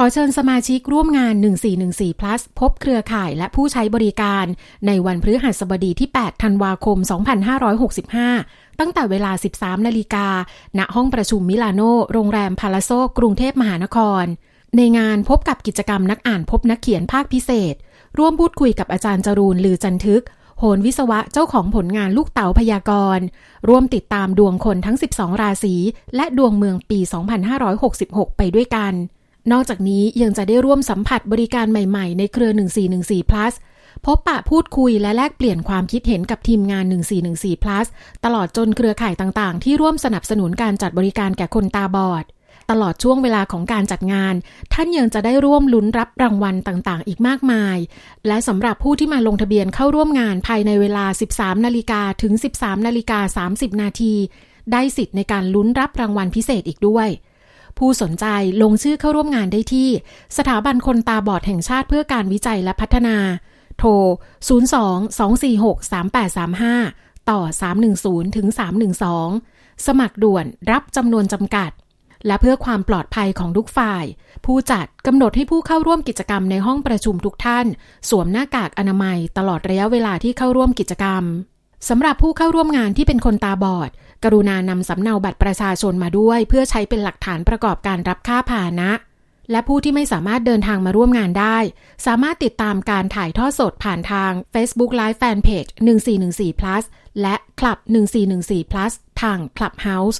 ขอเชิญสมาชิกร่วมงาน 1414 plus พบเครือข่ายและผู้ใช้บริการ ในวันพฤหัสบดีที่ 8 ธันวาคม 2565 ตั้งแต่เวลา 13 นาฬิกา ณ ห้องประชุมมิลานโน โรงแรมพาลาโซ กรุงเทพมหานคร ในงานพบกับกิจกรรมนักอ่านพบนักเขียนภาคพิเศษ ร่วมพูดคุยกับอาจารย์จรูนลือจันทึก โหนวิศวะเจ้าของผลงานลูกเต๋าพยากรณ์ ร่วมติดตามดวงคนทั้ง 12 ราศี และดวงเมืองปี 2566 ไปด้วยกัน นอกจากนี้ยังจะได้ร่วมสัมผัสบริการใหม่ๆ ในเครือ 1414 plus พบปะพูดคุยและแลกเปลี่ยนความคิดเห็นกับทีมงาน 1414 plus ตลอดจนเครือข่ายต่างๆ ที่ร่วมสนับสนุนการจัดบริการแก่คนตาบอด ตลอดช่วงเวลาของการจัดงาน ท่านยังจะได้ร่วมลุ้นรับรางวัลต่างๆ อีกมากมาย และสำหรับผู้ที่มาลงทะเบียนเข้าร่วมงานภายในเวลา 13 นาฬิกาถึง 13 นาฬิกา 30 นาที ได้สิทธิ์ในการลุ้นรับรางวัลพิเศษอีกด้วย ผู้สนใจลงชื่อเข้าร่วมงานได้ที่ สถาบันคนตาบอดแห่งชาติเพื่อการวิจัยและพัฒนา โทร 02-246-3835 ต่อ 310ถึง312 สมัครด่วนรับจำนวนจำกัด และเพื่อความปลอดภัยของทุกฝ่าย ผู้จัดกำหนดให้ผู้เข้าร่วมกิจกรรมในห้องประชุมทุกท่าน สวมหน้ากากอนามัยตลอดระยะเวลาที่เข้าร่วมกิจกรรม สำหรับผู้เข้าร่วมงานที่เป็นคนตาบอด กรุณานำสำเนาบัตรประชาชนมาด้วย เพื่อใช้เป็นหลักฐานประกอบการรับค่าพานะ และผู้ที่ไม่สามารถเดินทางมาร่วมงานได้ สามารถติดตามการถ่ายทอดสดผ่านทาง Facebook Live Fanpage 1414 plus และ Club 1414 plus ทาง Clubhouse